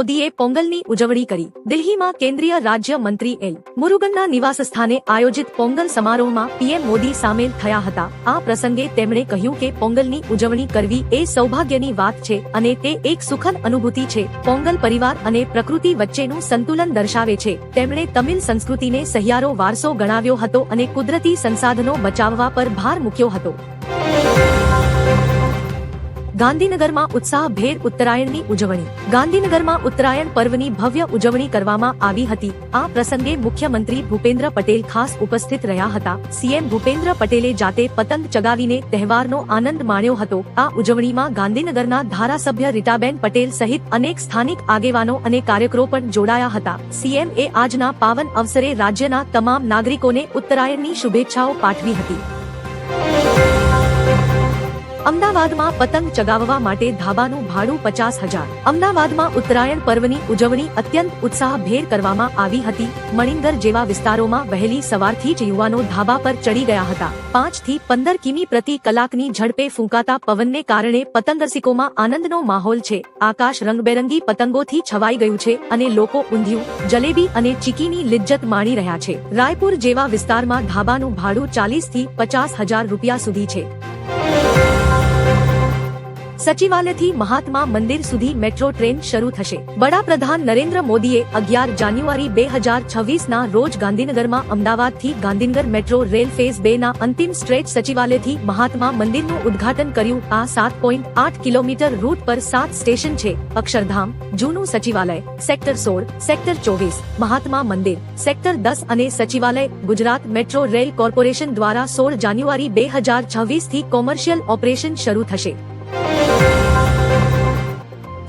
મોદીએ પોંગલની ઉજવણી કરી. દિલ્હીમાં કેન્દ્રીય રાજ્ય મંત્રી એલ. મુરુગનના નિવાસસ્થાને આયોજિત પોંગલ સમારોહમાં પીએમ મોદી સામેલ થયા હતા. આ પ્રસંગે તેમણે કહ્યું કે પોંગલની ઉજવણી કરવી એ સૌભાગ્યની વાત છે અને તે એક સુખદ અનુભૂતિ છે. પોંગલ પરિવાર અને પ્રકૃતિ વચ્ચેનું સંતુલન દર્શાવે છે. તેમણે તમિલ સંસ્કૃતિને સહિયારો વારસો ગણાવ્યો હતો અને કુદરતી સંસાધનો બચાવવા પર ભાર મૂક્યો હતો. ગાંધીનગરમાં ઉત્સાહભેર ઉત્તરાયણની ઉજવણી. ગાંધીનગરમાં ઉત્તરાયણ પર્વની ભવ્ય ઉજવણી કરવામાં આવી હતી. આ પ્રસંગે મુખ્યમંત્રી ભૂપેન્દ્ર પટેલ ખાસ ઉપસ્થિત રહ્યા હતા. સીએમ ભૂપેન્દ્ર પટેલે જાતે પતંગ ચગાવીને તહેવારનો આનંદ માણ્યો હતો. આ ઉજવણીમાં ગાંધીનગરના ધારાસભ્ય રીટાબેન પટેલ સહિત અનેક સ્થાનિક આગેવાનો અને કાર્યકરો પણ જોડાયા હતા. સીએમ એ આજના પાવન અવસરે રાજ્યના તમામ નાગરિકોને ઉત્તરાયણની શુભેચ્છાઓ પાઠવી હતી. અમદાવાદમાં પતંગ ચગાવવા માટે ધાબાનું ભાડું પચાસ હજાર. અમદાવાદમાં ઉત્તરાયણ પર્વની ઉજવણી અત્યંત ઉત્સાહભેર કરવામાં આવી હતી. મણિંદર જેવા વિસ્તારોમાં વહેલી સવારથી જ યુવાનો ધાબા પર ચડી ગયા હતા. પાંચથી પંદર કિમી પ્રતિ કલાકની ઝડપે ફૂંકાતા પવનને કારણે પતંગરસિકોમાં આનંદનો માહોલ છે. આકાશ રંગબેરંગી પતંગોથી છવાઈ ગયું છે અને લોકો ઊંધિયું, જલેબી અને ચીકીની લિજ્જત માણી રહ્યા છે. રાયપુર જેવા વિસ્તારમાં ધાબાનું ભાડું ચાલીસથી પચાસ હજાર રૂપિયા સુધી છે. સચિવાલયથી મહાત્મા મંદિર સુધી મેટ્રો ટ્રેન શરૂ થશે. વડાપ્રધાન નરેન્દ્ર મોદીએ અગિયાર જાન્યુઆરી બે હજાર છવ્વીસના રોજ ગાંધીનગરમાં અમદાવાદથી ગાંધીનગર મેટ્રો રેલ ફેઝ બે ના અંતિમ સ્ટ્રેચ સચિવાલયથી મહાત્મા મંદિરનું ઉદ્ઘાટન કર્યું. આ સાત પોઈન્ટ આઠ કિલોમીટર રૂટ પર સાત સ્ટેશન છે. અક્ષરધામ, જૂનું સચિવાલય, સેક્ટર સોળ, સેક્ટર ચોવીસ, મહાત્મા મંદિર, સેક્ટર દસ અને સચિવાલય, ગુજરાત મેટ્રો રેલ કોર્પોરેશન દ્વારા સોળ જાન્યુઆરી બે હજાર છવ્વીસથી કોમર્શિયલ ઓપરેશન શરૂ થશે.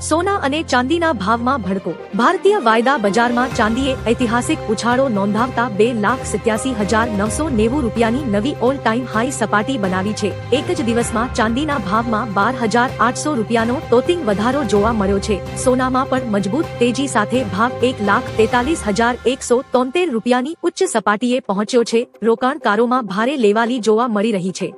સોના અને ચાંદીના ભાવમાં ભડકો. ભારતીય વાયદા બજારમાં ચાંદીએ ઐતિહાસિક ઉછાળો નોંધાવતા બે લાખ સિત્યાસી હજાર નવસો નેવું રૂપિયાની નવી ઓલ ટાઈમ હાઈ સપાટી બનાવી છે. એક જ દિવસમાં ચાંદીના ભાવમાં બાર હજાર આઠસો રૂપિયાનો તોતિંગ વધારો જોવા મળ્યો છે. સોનામાં પણ મજબૂત તેજી સાથે ભાવ એક લાખ તેતાલીસ હજાર એકસો તોતેર રૂપિયાની ઉચ્ચ સપાટીએ પહોંચ્યો છે. રોકાણકારોમાં ભારે લેવાલી જોવા મળી રહી છે.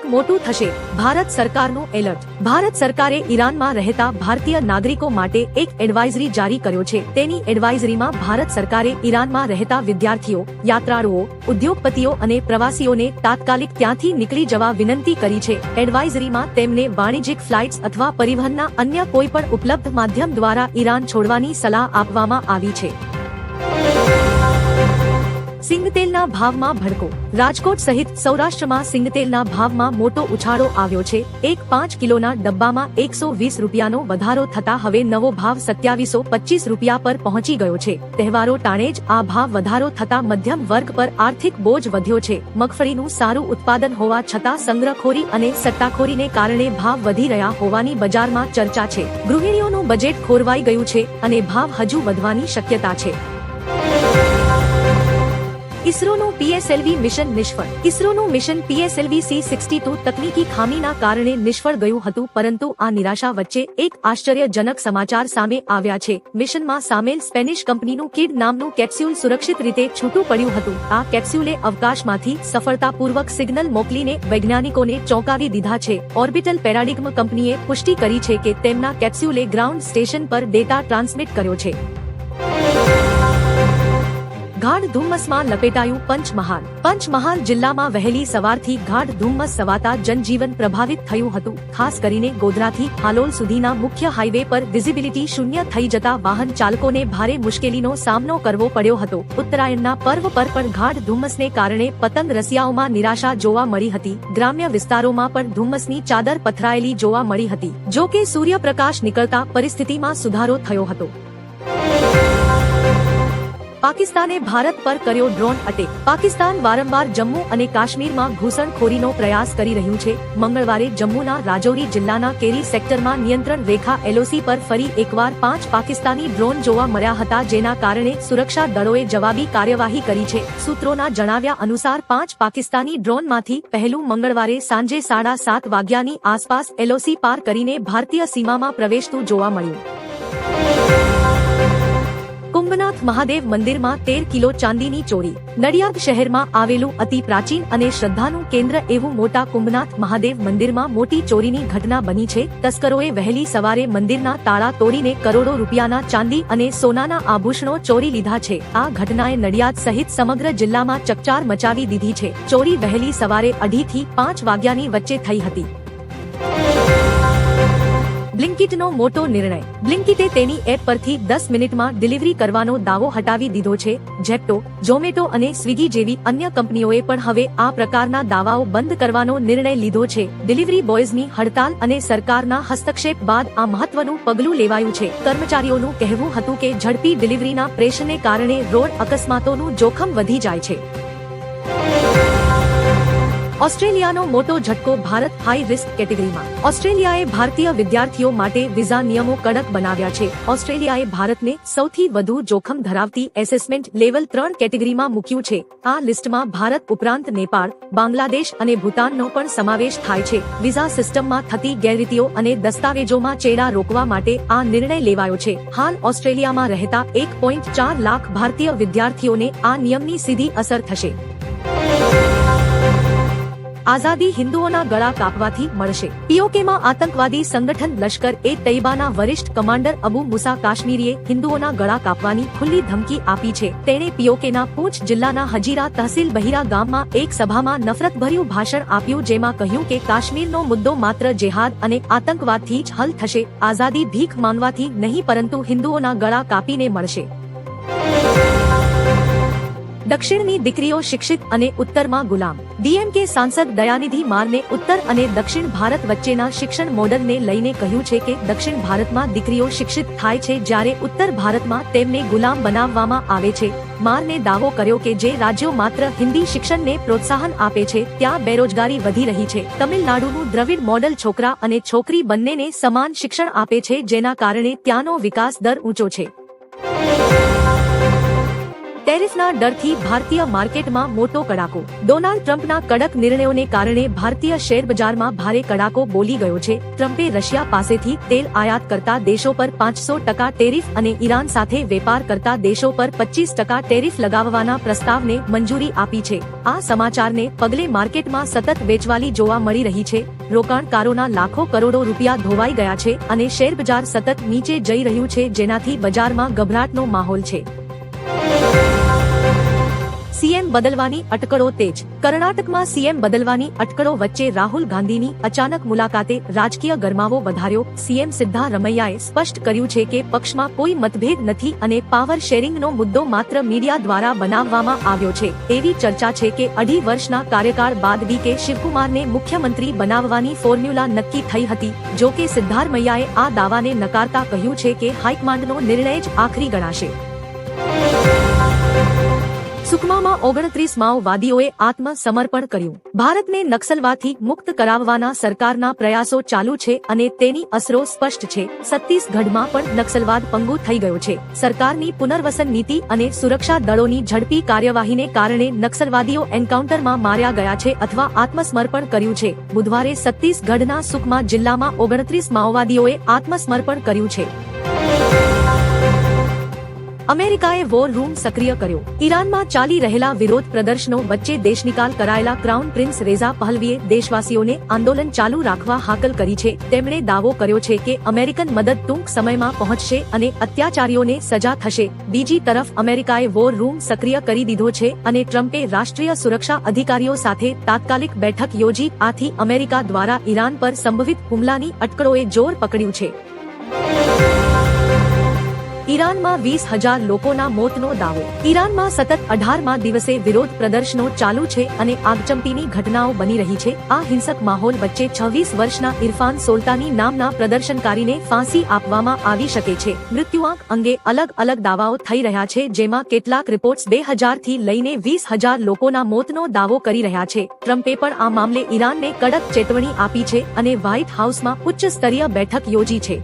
કંઈક મોટું થશે. ભારત સરકારનું એલર્ટ. ભારત સરકારે ઈરાનમાં રહેતા ભારતીય નાગરિકો માટે એક એડવાઇઝરી જારી કર્યો છે. તેની એડવાઇઝરીમાં ભારત સરકારે ઈરાનમાં રહેતા વિદ્યાર્થીઓ, યાત્રાળુઓ, ઉદ્યોગપતિઓ અને પ્રવાસીઓને તાત્કાલિક ત્યાંથી નીકળી જવા વિનંતી કરી છે. એડવાઇઝરીમાં તેમને વાણિજ્યિક ફ્લાઇટ્સ અથવા પરિવહનના અન્ય કોઈ પણ ઉપલબ્ધ માધ્યમ દ્વારા ઈરાન છોડવાની સલાહ આપવામાં આવી છે. સિંગતેલના ભાવમાં ભડકો. રાજકોટ સહિત સૌરાષ્ટ્રમાં સિંગતેલના ભાવમાં મોટો ઉછાળો આવ્યો છે. એક પાંચ કિલોના ડબ્બામાં એકસો વીસ રૂપિયાનો વધારો થતા હવે નવો ભાવ સત્યાવીસો પચીસ રૂપિયા પર પહોંચી ગયો છે. તહેવારો ટાણે જ આ ભાવ વધારો થતા મધ્યમ વર્ગ પર આર્થિક બોજ વધ્યો છે. મગફળીનું સારું ઉત્પાદન હોવા છતાં સંગ્રહખોરી અને સટ્ટાખોરીને કારણે ભાવ વધી રહ્યા હોવાની બજારમાં ચર્ચા છે. ગૃહિણીઓનું બજેટ ખોરવાઈ ગયું છે અને ભાવ હજુ વધવાની શક્યતા છે. ઇસરોનું પીએસએલવી મિશન નિષ્ફળ. ઇસરોનું mission PSLV C sixty two તકનીકી ખામીના કારણે નિષ્ફળ ગયું હતું, પરંતુ આ નિરાશા વચ્ચે એક આશ્ચર્યજનક સમાચાર સામે આવ્યા છે. મિશનમાં સામેલ સ્પેનિશ કંપનીનું કિડ નામનું કેપ્સ્યુલ સુરક્ષિત રીતે છૂટું પડ્યું હતું. આ કેપ્સ્યુલે અવકાશમાંથી સફળતાપૂર્વક સિગ્નલ મોકલીને વૈજ્ઞાનિકોને ચોંકાવી દીધા છે. ઓર્બિટલ પેરાડિગ્મ કંપનીએ પુષ્ટિ કરી છે કે તેમના કેપ્સ્યુલે ગ્રાઉન્ડ સ્ટેશન પર ડેટા ટ્રાન્સમિટ કર્યો છે. ગાઢ ધુમ્મસમાં લપેટાયું પંચમહાલ. પંચમહાલ જિલ્લામાં વહેલી સવારથી ગાઢ ધુમ્મસ સવાતા જનજીવન પ્રભાવિત થયું હતું. ખાસ કરીને ગોધરાથી હાલોલ સુધીના મુખ્ય હાઈવે પર વિઝિબિલિટી શૂન્ય થઈ જતા વાહન ચાલકોને ભારે મુશ્કેલીનો સામનો કરવો પડ્યો હતો. ઉત્તરાયણના પર્વ પર પણ ગાઢ ધુમ્મસને કારણે પતંગ રસિયાઓમાં નિરાશા જોવા મળી હતી. ગ્રામ્ય વિસ્તારોમાં પણ ધુમ્મસની ચાદર પથરાયેલી જોવા મળી હતી. જો કે સૂર્યપ્રકાશ નીકળતા પરિસ્થિતિમાં સુધારો થયો હતો. પાકિસ્તાને ભારત પર કર્યો ડ્રોન અટેક. પાકિસ્તાન વારંવાર જમ્મુ અને કાશ્મીરમાં ઘૂસણખોરીનો પ્રયાસ કરી રહ્યું છે. મંગળવારે જમ્મુના રાજૌરી જિલ્લાના કેરી સેક્ટરમાં નિયંત્રણ રેખા એલઓસી પર ફરી એકવાર પાંચ પાકિસ્તાની ડ્રોન જોવા મળ્યા હતા, જેના કારણે સુરક્ષા દળોએ જવાબી કાર્યવાહી કરી છે. સૂત્રોના જણાવ્યા અનુસાર, પાંચ પાકિસ્તાની ડ્રોનમાંથી પહેલું મંગળવારે સાંજે સાડા સાત વાગ્યાની આસપાસ એલઓસી પાર કરીને ભારતીય સીમામાં પ્રવેશતું જોવા મળ્યું. કુંભનાથ મહાદેવ મંદિરમાં તેર કિલો ચાંદીની ચોરી. નડિયાદ શહેરમાં આવેલું અતિ પ્રાચીન અને શ્રદ્ધાનું કેન્દ્ર એવું મોટા કુંભનાથ મહાદેવ મંદિરમાં મોટી ચોરીની ઘટના બની છે. તસ્કરોએ વહેલી સવારે મંદિરના તાળા તોડીને કરોડો રૂપિયાના ચાંદી અને સોનાના આભૂષણો ચોરી લીધા છે. આ ઘટનાએ નડિયાદ સહિત સમગ્ર જિલ્લામાં ચકચાર મચાવી દીધી છે. ચોરી વહેલી સવારે અઢીથી પાંચ વાગ્યાની વચ્ચે થઈ હતી. બ્લિંકિટનો મોટો નિર્ણય. બ્લિંકિટે તેની એપ પરથી દસ મિનિટમાં ડિલિવરી કરવાનો દાવો હટાવી દીધો છે. જેપ્ટો, ઝોમેટો અને સ્વિગી જેવી અન્ય કંપનીઓએ પણ હવે આ પ્રકારના દાવાઓ બંધ કરવાનો નિર્ણય લીધો છે. ડિલિવરી બોયઝની હડતાલ અને સરકારના હસ્તક્ષેપ બાદ આ મહત્વનું પગલું લેવાયું છે. કર્મચારીઓનું કહેવું હતું કે ઝડપી ડિલિવરીના પ્રેશરને કારણે રોડ અકસ્માતોનું જોખમ વધી જાય છે. ઓસ્ટ્રેલિયાનો મોટો ઝટકો ભારત હાઈ રિસ્ક કેટેગરીમાં ઓસ્ટ્રેલિયાએ ભારતીય વિદ્યાર્થીઓ માટે વિઝા નિયમો કડક બનાવ્યા છે. ઓસ્ટ્રેલિયાએ ભારતને સૌથી વધુ જોખમ ધરાવતી એસેસમેન્ટ લેવલ ત્રણ કેટેગરીમાં મૂક્યું છે. આ લિસ્ટમાં ભારત ઉપરાંત નેપાળ, બાંગ્લાદેશ અને ભૂતાનનો પણ સમાવેશ થાય છે. વિઝા સિસ્ટમમાં થતી ગેરરીતિઓ અને દસ્તાવેજોમાં ચેડા રોકવા માટે આ નિર્ણય લેવાયો છે. હાલ ઓસ્ટ્રેલિયામાં રહેતા એક પોઈન્ટ ચાર લાખ ભારતીય વિદ્યાર્થીઓને આ નિયમની સીધી અસર થશે. આઝાદી હિન્દુઓના ગળા કાપવાથી મળશે. પીઓકેમાં આતંકવાદી સંગઠન લશ્કર એ તૈબાના વરિષ્ઠ કમાન્ડર અબુ મુસા કાશ્મીરીએ હિન્દુઓના ગળા કાપવાની ખુલ્લી ધમકી આપી છે. તેણે પીઓકેના પૂંછ જિલ્લાના હજીરા તહસીલ બહિરા ગામમાં એક સભામાં નફરતભર્યું ભાષણ આપ્યું જેમાં કહ્યું કે કાશ્મીરનો મુદ્દો માત્ર જેહાદ અને આતંકવાદથી જ હલ થશે. આઝાદી ભીખ માંગવાથી નહીં, પરંતુ હિન્દુઓના ગળા કાપીને મળશે. દક્ષિણની દીકરીઓ શિક્ષિત અને ઉત્તરમાં ગુલામ. ડીએમકે સાંસદ દયાનિધિ મારને ઉત્તર અને દક્ષિણ ભારત વચ્ચેના શિક્ષણ મોડલને લઈને કહ્યું છે કે દક્ષિણ ભારતમાં દીકરીઓ શિક્ષિત થાય છે જ્યારે ઉત્તર ભારતમાં તેમને ગુલામ બનાવવામાં આવે છે. મારને દાવો કર્યો કે જે રાજ્યો માત્ર હિન્દી શિક્ષણને પ્રોત્સાહન આપે છે, ત્યાં બેરોજગારી વધી રહી છે. તમિલનાડુનું દ્રવિડ મોડલ છોકરા અને છોકરી બંનેને સમાન શિક્ષણ આપે છે, જેના કારણે ત્યાંનો વિકાસ દર ઊંચો છે. ટેરિફના ડરથી ભારતીય માર્કેટમાં મોટો કડાકો. ડોનાલ્ડ ટ્રમ્પના કડક નિર્ણયોને કારણે ભારતીય શેર બજારમાં ભારે કડાકો બોલી ગયો છે. ટ્રમ્પે રશિયા પાસેથી તેલ આયાત કરતા દેશો પર પાંચસો ટકા ટેરિફ અને ઈરાન સાથે વેપાર કરતા દેશો પર પચીસ ટકા ટેરિફ લગાવવાના પ્રસ્તાવને મંજૂરી આપી છે. આ સમાચારને પગલે માર્કેટમાં સતત વેચવાલી જોવા મળી રહી છે. રોકાણકારોના લાખો કરોડો રૂપિયા ધોવાઈ ગયા છે અને શેર બજાર સતત નીચે જઈ રહ્યું છે જેનાથી બજારમાં ગભરાટનો માહોલ છે. સીએમ બદલવાની અટકળો તેજ. કર્ણાટકમાં સીએમ બદલવાની અટકળો વચ્ચે રાહુલ ગાંધીની અચાનક મુલાકાતે રાજકીય ગરમાવો વધાર્યો. સીએમ સિદ્ધા રમૈયાએ સ્પષ્ટ કર્યું છે કે પક્ષમાં કોઈ મતભેદ નથી અને પાવર શેરિંગનો મુદ્દો માત્ર મીડિયા દ્વારા બનાવવામાં આવ્યો છે. એવી ચર્ચા છે કે અઢી વર્ષના કાર્યકાળ બાદ ડી કે. શિવકુમારને મુખ્યમંત્રી બનાવવાની ફોર્મ્યુલા નક્કી થઈ હતી. જો કે સિદ્ધારમૈયાએ આ દાવાને નકારતા કહ્યું છે કે હાઈકમાન્ડનો નિર્ણય જ આખરી ગણાશે. સુકમામાં ઓગણત્રીસ માઓવાદીઓએ આત્મસમર્પણ કર્યું. ભારતને નક્સલવાદથી મુક્ત કરાવવાના સરકારના પ્રયાસો ચાલુ છે અને તેની અસરો સ્પષ્ટ છે. છત્તીસગઢમાં પણ નક્સલવાદ પંગુ થઈ ગયો છે. સરકારની પુનર્વસન નીતિ અને સુરક્ષા દળોની ઝડપી કાર્યવાહીને કારણે નક્સલવાદીઓ એન્કાઉન્ટરમાં માર્યા ગયા છે અથવા આત્મસમર્પણ કર્યું છે. બુધવારે છત્તીસગઢના સુકમા જિલ્લામાં ઓગણત્રીસ માઓવાદીઓએ આત્મસમર્પણ કર્યું છે. અમેરિકાએ વોર રૂમ સક્રિય કર્યો. ઈરાનમાં ચાલી રહેલા વિરોધ પ્રદર્શનો વચ્ચે દેશનિકાલ કરાયેલા ક્રાઉન પ્રિન્સ રેઝા પહલવીએ દેશવાસીઓને આંદોલન ચાલુ રાખવા હાકલ કરી છે. તેમણે દાવો કર્યો છે કે અમેરિકન મદદ ટૂંક સમયમાં પહોંચશે અને અત્યાચારીઓને સજા થશે. બીજી તરફ અમેરિકાએ વોર રૂમ સક્રિય કરી દીધો છે અને ટ્રમ્પે રાષ્ટ્રીય સુરક્ષા અધિકારીઓ સાથે તાત્કાલિક બેઠક યોજી. આથી અમેરિકા દ્વારા ઈરાન પર સંભવિત હુમલાની અટકળોએ જોર પકડ્યું છે. ઈરાનમાં વીસ હજાર લોકોના મોતનો દાવો. ઈરાનમાં સતત અઢારમાં દિવસે વિરોધ પ્રદર્શનો ચાલુ છે અને આગચંપીની ઘટનાઓ બની રહી છે. આ હિંસક માહોલ વચ્ચે છવ્વીસ વર્ષના ઇરફાન સોલ્તાની નામના પ્રદર્શનકારીને ફાંસી આપવામાં આવી શકે છે. મૃત્યુઆંક અંગે અલગ અલગ દાવાઓ થઈ રહ્યા છે, જેમાં કેટલાક રિપોર્ટ્સ બે હજારથી લઈને વીસ હજાર લોકોના મોતનો દાવો કરી રહ્યા છે. ટ્રમ્પે પણ આ મામલે ઈરાનને કડક ચેતવણી આપી છે અને વ્હાઇટ હાઉસમાં ઉચ્ચ સ્તરીય બેઠક યોજી છે.